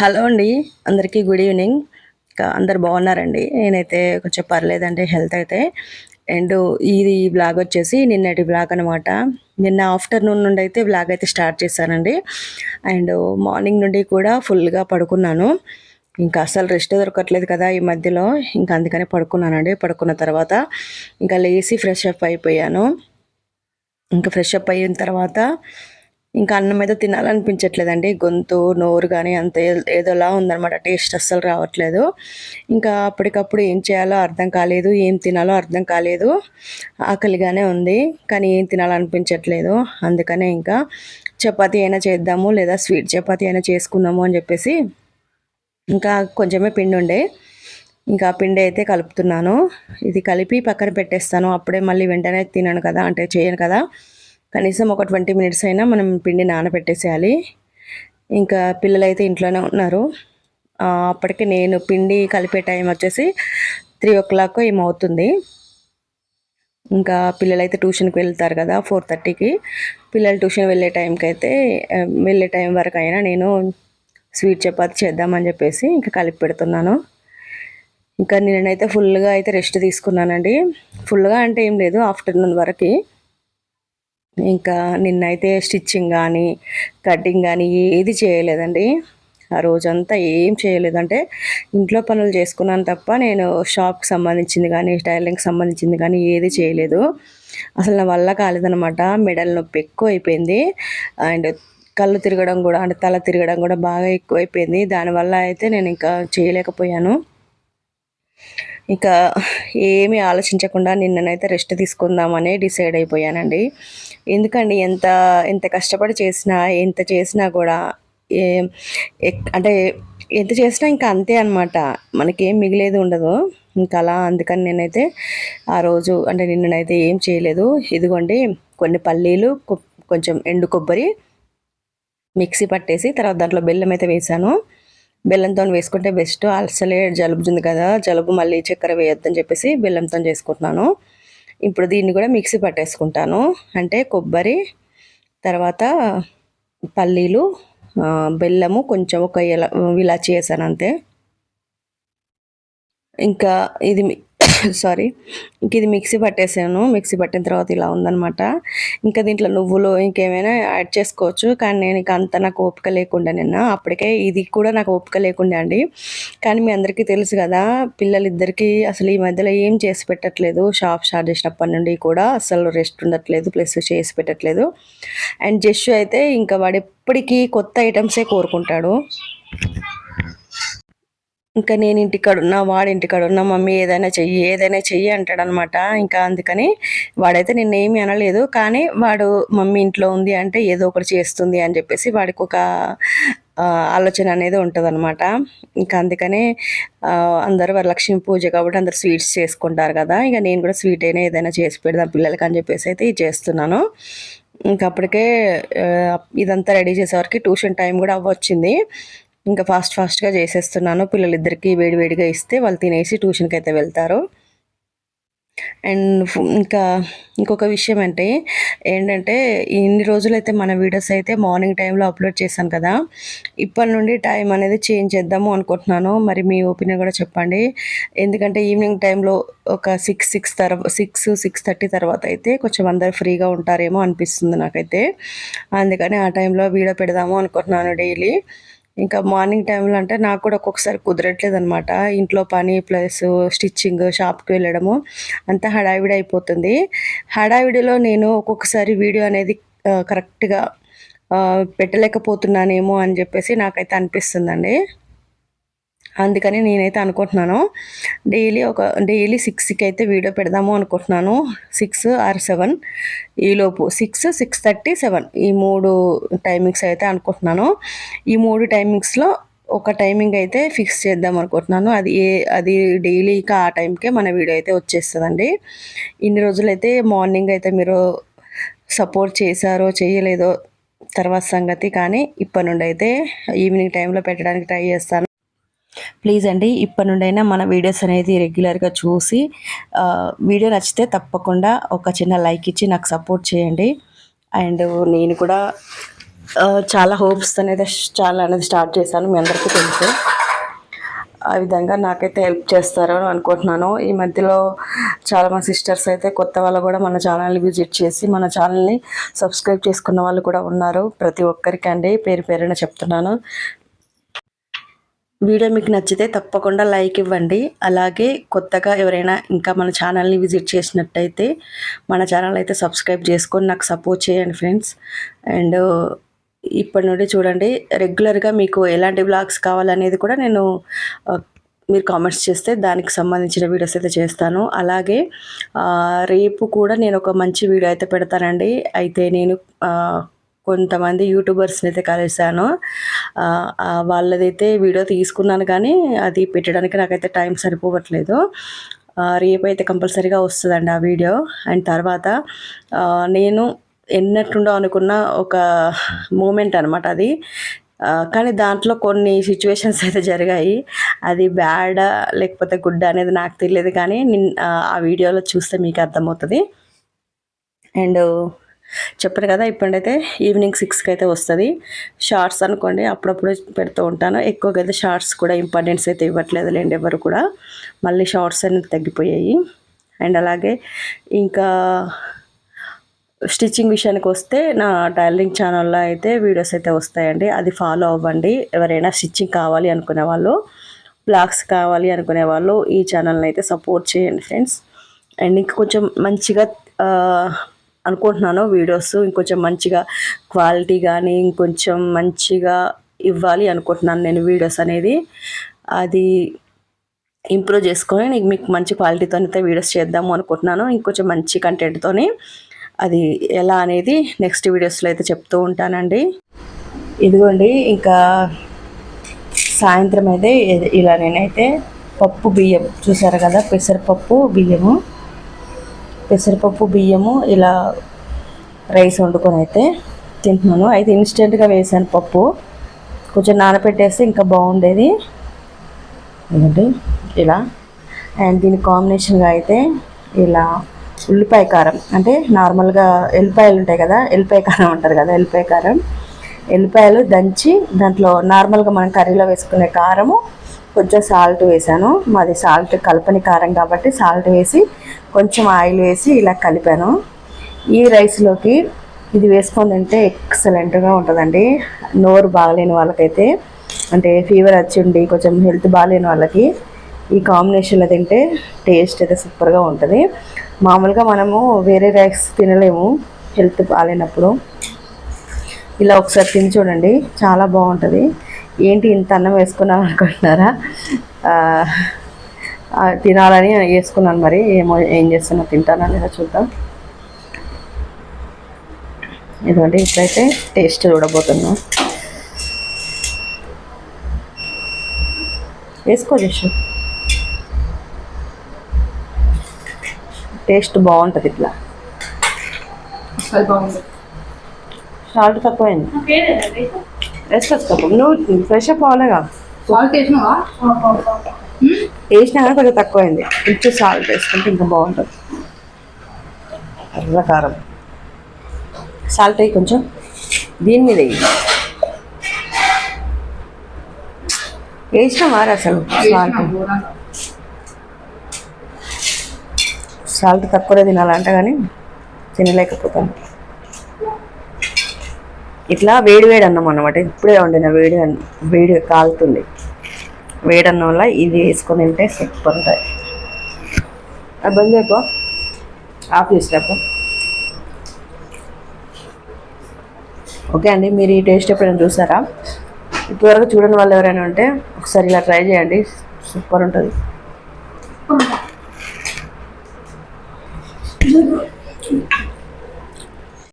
Hello అండి అందరికీ good evening. అందరు బాగున్నారండి? నేనైతే కొంచెం పర్లేదండి హెల్త్ అయితే. అండ్ ఇది బ్లాగ్ వచ్చేసి నిన్నటి బ్లాగ్ అనమాట నిన్న ఆఫ్టర్నూన్ నుండి అయితే బ్లాగ్ అయితే స్టార్ట్ చేశానండి. అండ్ మార్నింగ్ నుండి కూడా ఫుల్గా పడుకున్నాను. ఇంకా అసలు రెస్ట్ దొరకట్లేదు కదా ఈ మధ్యలో. ఇంకా అందుకనే పడుకున్నానండి. పడుకున్న తర్వాత ఇంకా లేచి ఫ్రెష్ అప్ అయిపోయాను. ఇంకా ఫ్రెష్ అప్ అయిన తర్వాత ఇంకా అన్నం అయితే తినాలనిపించట్లేదండి. గొంతు నోరు కానీ అంత ఏదోలా ఉందనమాట టేస్ట్ అస్సలు రావట్లేదు. ఇంకా అప్పటికప్పుడు ఏం చేయాలో అర్థం కాలేదు ఏం తినాలో అర్థం కాలేదు. ఆకలిగానే ఉంది కానీ ఏం తినాలనిపించట్లేదు. అందుకనే ఇంకా చపాతీ అయినా చేద్దాము లేదా స్వీట్ చపాతీ అయినా చేసుకుందాము అని చెప్పేసి ఇంకా కొంచెమే పిండి ఉండే. ఇంకా పిండి అయితే కలుపుతున్నాను. ఇది కలిపి పక్కన పెట్టేస్తాను. అప్పుడే మళ్ళీ వెంటనే తినను కదా అంటే చేయను కదా. కనీసం ఒక ట్వంటీ మినిట్స్ అయినా మనం పిండి నానబెట్టేసేయాలి. ఇంకా పిల్లలైతే ఇంట్లోనే ఉన్నారు. అప్పటికి నేను పిండి కలిపే టైం వచ్చేసి త్రీ ఓ క్లాక్ ఏమవుతుంది. ఇంకా పిల్లలైతే ట్యూషన్కి వెళ్తారు కదా ఫోర్ థర్టీకి. పిల్లలు ట్యూషన్ వెళ్ళే టైంకి అయితే వెళ్ళే టైం వరకు అయినా నేను స్వీట్ చపాతి చేద్దామని చెప్పేసి ఇంకా కలిపి పెడుతున్నాను. ఇంకా నేనైతే ఫుల్గా అయితే రెస్ట్ తీసుకున్నానండి. ఫుల్గా అంటే ఏం లేదు ఆఫ్టర్నూన్ వరకు. ఇంకా నిన్నైతే స్టిచ్చింగ్ కానీ కటింగ్ కానీ ఏది చేయలేదండి. ఆ రోజంతా ఏం చేయలేదంటే ఇంట్లో పనులు చేసుకున్నాను తప్ప నేను షాప్కి సంబంధించింది కానీ స్టైలింగ్కి సంబంధించింది కానీ ఏది చేయలేదు. అసలు నా వల్ల కాలేదనమాట మెడల్ నొప్పి ఎక్కువ అయిపోయింది అండ్ కళ్ళు తిరగడం కూడా అంటే తల తిరగడం కూడా బాగా ఎక్కువైపోయింది. దానివల్ల అయితే నేను ఇంకా చేయలేకపోయాను. ఇంకా ఏమీ ఆలోచించకుండా నిన్ననైతే రెస్ట్ తీసుకుందామని డిసైడ్ అయిపోయానండి. ఎందుకండి ఎంత ఎంత కష్టపడి చేసినా ఎంత చేసినా కూడా అంటే ఎంత చేసినా ఇంకా అంతే అనమాట మనకేం మిగిలేదు ఉండదు. ఇంకా అలా అందుకని నేనైతే ఆ రోజు అంటే నిన్ననైతే ఏం చేయలేదు. ఇదిగోండి కొన్ని పల్లీలు కొంచెం ఎండు కొబ్బరి మిక్సీ పట్టేసి తర్వాత దాంట్లో బెల్లం అయితే వేసాను. బెల్లంతో వేసుకుంటే బెస్ట్ అసలే జలుబు ఉంది కదా జలుబు మళ్ళీ చక్కెర వేయొద్దని చెప్పేసి బెల్లంతో చేసుకుంటున్నాను. ఇప్పుడు దీన్ని కూడా మిక్సీ పట్టేసుకుంటాను. అంటే కొబ్బరి తర్వాత పల్లీలు బెల్లము కొంచెం ఒక ఇలా ఇలాచి వేసాను అంతే. ఇంకా ఇది సారీ ఇంక ఇది మిక్సీ పట్టేసాను. మిక్సీ పట్టిన తర్వాత ఇలా ఉందనమాట ఇంకా దీంట్లో నువ్వులు ఇంకేమైనా యాడ్ చేసుకోవచ్చు. కానీ నేను ఇక అంత నాకు ఓపిక లేకుండా నిన్న అప్పటికే ఇది కూడా నాకు ఓపిక లేకుండా అండి. కానీ మీ అందరికీ తెలుసు కదా పిల్లలిద్దరికీ అసలు ఈ మధ్యలో ఏం చేసి పెట్టట్లేదు. షాప్ స్టార్ట్ చేసినప్పటి నుండి కూడా అసలు రెస్ట్ ఉండట్లేదు ప్లస్ చేసి పెట్టట్లేదు. అండ్ జస్సు అయితే ఇంకా వాడు ఎప్పటికీ కొత్త ఐటమ్సే కోరుకుంటాడు. ఇంకా నేను ఇంటికాడ ఉన్నా వాడి ఇంటి ఉన్నా మమ్మీ ఏదైనా చెయ్యి ఏదైనా చెయ్యి అంటాడు అనమాట ఇంకా అందుకని వాడైతే నిన్న ఏమి అనలేదు. కానీ వాడు మమ్మీ ఇంట్లో ఉంది అంటే ఏదో ఒకటి చేస్తుంది అని చెప్పేసి వాడికి ఒక ఆలోచన అనేది ఉంటుంది అనమాట ఇంకా అందుకనే అందరూ వరలక్ష్మి పూజ కాబట్టి అందరు స్వీట్స్ చేసుకుంటారు కదా. ఇక నేను కూడా స్వీట్ అయినా ఏదైనా చేసి పెడదాం పిల్లలకి అని చెప్పేసి అయితే ఇది చేస్తున్నాను. ఇంకా అప్పటికే ఇదంతా రెడీ చేసేవరకు ట్యూషన్ టైం కూడా అవ్వచ్చింది. ఇంకా ఫాస్ట్ ఫాస్ట్గా చేసేస్తున్నాను. పిల్లలిద్దరికీ వేడివేడిగా ఇస్తే వాళ్ళు తినేసి ట్యూషన్కి అయితే వెళ్తారు. అండ్ ఇంకా ఇంకొక విషయం అంటే ఏంటంటే ఇన్ని రోజులైతే మన వీడియోస్ అయితే మార్నింగ్ టైంలో అప్లోడ్ చేశాను కదా. ఇప్పటి నుండి టైం అనేది చేంజ్ చేద్దాము అనుకుంటున్నాను. మరి మీ ఒపీనియన్ కూడా చెప్పండి. ఎందుకంటే ఈవినింగ్ టైంలో ఒక సిక్స్ సిక్స్ తర్వాత సిక్స్ సిక్స్ థర్టీ తర్వాత అయితే కొంచెం అందరు ఫ్రీగా ఉంటారేమో అనిపిస్తుంది నాకైతే. అందుకని ఆ టైంలో వీడియో పెడదాము అనుకుంటున్నాను డైలీ. ఇంకా మార్నింగ్ టైంలో అంటే నాకు కూడా ఒక్కొక్కసారి కుదరట్లేదు అనమాట ఇంట్లో పని ప్లస్ స్టిచ్చింగ్ షాప్కి వెళ్ళడము అంతా హడావిడి అయిపోతుంది. హడావిడిలో నేను ఒక్కొక్కసారి వీడియో అనేది కరెక్ట్గా పెట్టలేకపోతున్నానేమో అని చెప్పేసి నాకైతే అనిపిస్తుందండి. అందుకని నేనైతే అనుకుంటున్నాను. డైలీ ఒక డైలీ సిక్స్కి అయితే వీడియో పెడదాము అనుకుంటున్నాను. Six or seven. ఈలోపు సిక్స్ సిక్స్ థర్టీ సెవెన్. ఈ మూడు టైమింగ్స్ అయితే అనుకుంటున్నాను. ఈ మూడు టైమింగ్స్లో ఒక టైమింగ్ అయితే ఫిక్స్ చేద్దాం అనుకుంటున్నాను. అది ఏ అది డైలీకి ఆ టైంకే మన వీడియో అయితే వచ్చేస్తుందండి. ఇన్ని రోజులైతే మార్నింగ్ అయితే మీరు సపోర్ట్ చేశారో చేయలేదో తర్వాత సంగతి కానీ ఇప్పటి నుండి అయితే ఈవినింగ్ టైంలో పెట్టడానికి ట్రై చేస్తాను. ప్లీజ్ అండి ఇప్పటి నుండైనా మన వీడియోస్ అనేది రెగ్యులర్గా చూసి వీడియో నచ్చితే తప్పకుండా ఒక చిన్న లైక్ ఇచ్చి నాకు సపోర్ట్ చేయండి. అండ్ నేను కూడా చాలా హోప్స్ అనేది చాలా అనేది స్టార్ట్ చేశాను మీ అందరికీ తెలుసు. ఆ విధంగా నాకైతే హెల్ప్ చేస్తారు అని అనుకుంటున్నాను. ఈ మధ్యలో చాలా మంది సిస్టర్స్ అయితే కొత్త వాళ్ళు కూడా మన ఛానల్ని విజిట్ చేసి మన ఛానల్ని సబ్స్క్రైబ్ చేసుకున్న వాళ్ళు కూడా ఉన్నారు. ప్రతి ఒక్కరికి అండి పేరు పేరున చెప్తున్నాను. వీడియో మీకు నచ్చితే తప్పకుండా లైక్ ఇవ్వండి. అలాగే కొత్తగా ఎవరైనా ఇంకా మన ఛానల్ని విజిట్ చేసినట్టయితే మన ఛానల్ అయితే సబ్స్క్రైబ్ చేసుకొని నాకు సపోర్ట్ చేయండి ఫ్రెండ్స్. అండ్ ఇప్పటి నుండి చూడండి రెగ్యులర్గా మీకు ఎలాంటి బ్లాగ్స్ కావాలనేది కూడా నేను మీరు కామెంట్స్ చేస్తే దానికి సంబంధించిన వీడియోస్ అయితే చేస్తాను. అలాగే రేపు కూడా నేను ఒక మంచి వీడియో అయితే పెడతానండి. అయితే నేను కొంతమంది యూట్యూబర్స్ని అయితే కలిశాను. వాళ్ళదైతే వీడియో తీసుకున్నాను కానీ అది పెట్టడానికి నాకైతే టైం సరిపోవట్లేదు. రేపు అయితే కంపల్సరీగా వస్తుందండి ఆ వీడియో. అండ్ తర్వాత నేను ఎన్నట్టుండో అనుకున్న ఒక మూమెంట్ అనమాట అది. కానీ దాంట్లో కొన్ని సిచ్యువేషన్స్ అయితే జరిగాయి. అది బ్యాడ్ లేకపోతే గుడ్ అనేది నాకు తెలియదు కానీ నిన్ ఆ వీడియోలో చూస్తే మీకు అర్థమవుతుంది. అండ్ చెప్పాను కదా ఇప్పుడైతే ఈవినింగ్ సిక్స్కి అయితే వస్తుంది. షార్ట్స్ అనుకోండి అప్పుడప్పుడు పెడుతూ ఉంటాను. ఎక్కువగా అయితే షార్ట్స్ కూడా ఇంపార్టెన్స్ అయితే ఇవ్వట్లేదు లేండి ఎవరు కూడా. మళ్ళీ షార్ట్స్ అనేది తగ్గిపోయాయి. అండ్ అలాగే ఇంకా స్టిచ్చింగ్ విషయానికి వస్తే నా టైలరింగ్ ఛానల్లో అయితే వీడియోస్ అయితే వస్తాయండి. అది ఫాలో అవ్వండి. ఎవరైనా స్టిచ్చింగ్ కావాలి అనుకునే వాళ్ళు బ్లాగ్స్ కావాలి అనుకునే వాళ్ళు ఈ ఛానల్ని అయితే సపోర్ట్ చేయండి ఫ్రెండ్స్. అండ్ ఇంకా కొంచెం మంచిగా అనుకుంటున్నాను వీడియోస్ ఇంకొంచెం మంచిగా క్వాలిటీ కానీ ఇంకొంచెం మంచిగా ఇవ్వాలి అనుకుంటున్నాను నేను వీడియోస్ అనేది. అది ఇంప్రూవ్ చేసుకొని నీకు మీకు మంచి క్వాలిటీతో అయితే వీడియోస్ చేద్దాము అనుకుంటున్నాను. ఇంకొంచెం మంచి కంటెంట్తోని అది ఎలా అనేది నెక్స్ట్ వీడియోస్లో అయితే చెప్తూ ఉంటానండి. ఇదిగోండి ఇంకా సాయంత్రం అయితే ఇలా నేనైతే పప్పు బియ్యం చూసారు కదా పెసరపప్పు బియ్యము. పెసరపప్పు బియ్యము ఇలా రైస్ వండుకొని అయితే తింటున్నాను. అయితే ఇన్స్టెంట్గా వేసాను పప్పు. కొంచెం నానబెట్టేస్తే ఇంకా బాగుండేది. ఏంటంటే ఇలా. అండ్ దీని కాంబినేషన్గా అయితే ఇలా ఉల్లిపాయ కారం. అంటే నార్మల్గా ఎల్లిపాయలు ఉంటాయి కదా ఎల్లిపాయ కారం అంటారు కదా ఎల్లిపాయ కారం. ఎల్లిపాయలు దంచి దాంట్లో నార్మల్గా మనం కర్రీలో వేసుకునే కారము కొంచెం సాల్ట్ వేసాను. మాది సాల్ట్ కలపని కారం కాబట్టి సాల్ట్ వేసి కొంచెం ఆయిల్ వేసి ఇలా కలిపాను. ఈ రైస్లోకి ఇది వేసుకొని తింటే ఎక్సలెంట్గా ఉంటుందండి. నోరు బాగలేని వాళ్ళకైతే అంటే ఫీవర్ వచ్చి ఉండి కొంచెం హెల్త్ బాగాలేని వాళ్ళకి ఈ కాంబినేషన్లో తింటే టేస్ట్ అయితే సూపర్గా ఉంటుంది. మామూలుగా మనము వేరే రైస్ తినలేము హెల్త్ బాగాలేనప్పుడు ఇలా ఒకసారి తిని చూడండి. చాలా బాగుంటుంది. ఏంటి ఇంత అన్నం వేసుకున్నాను అనుకుంటున్నారా? తినాలని వేసుకున్నాను మరి. ఏమో ఏం చేస్తున్నా తింటానా లేదా చూద్దాం. ఇదిగోండి ఇప్పుడైతే టేస్ట్ చూడబోతున్నాం. వేసుకో జస్ట్ టేస్ట్ బాగుంటుంది ఇట్లా. సాల్ట్ తక్కువైంది. వేసుకోవచ్చు నువ్వు ఫ్రెష్ అప్ అవ్వలేగా సాల్ట్ వేసినావా? వేసినా కానీ కొంచెం తక్కువైంది. కొంచెం సాల్ట్ వేసుకుంటే ఇంకా బాగుంటుంది. ఎర్ర కారం. సాల్ట్ అయ్యి కొంచెం. దీని మీద వేయి. వేసినా మారా అసలు సాల్ట్ సాల్ట్ తక్కువే తినాలంట కానీ తినలేకపోతాను ఇట్లా వేడి వేడి అన్నం అనమాట ఇప్పుడే వండిన వేడి వేడి కాలుతుంది. వేడి అన్నం వల్ల ఇది వేసుకొని తింటే సూపర్ ఉంటుంది అది బంద్ చేయకు ఆఫ్ చేసినప్పుడు ఓకే అండి మీరు ఈ టేస్ట్ ఎప్పుడైనా చూసారా? ఇప్పటివరకు చూడని వాళ్ళు ఎవరైనా ఉంటే ఒకసారి ఇలా ట్రై చేయండి. సూపర్ ఉంటుంది.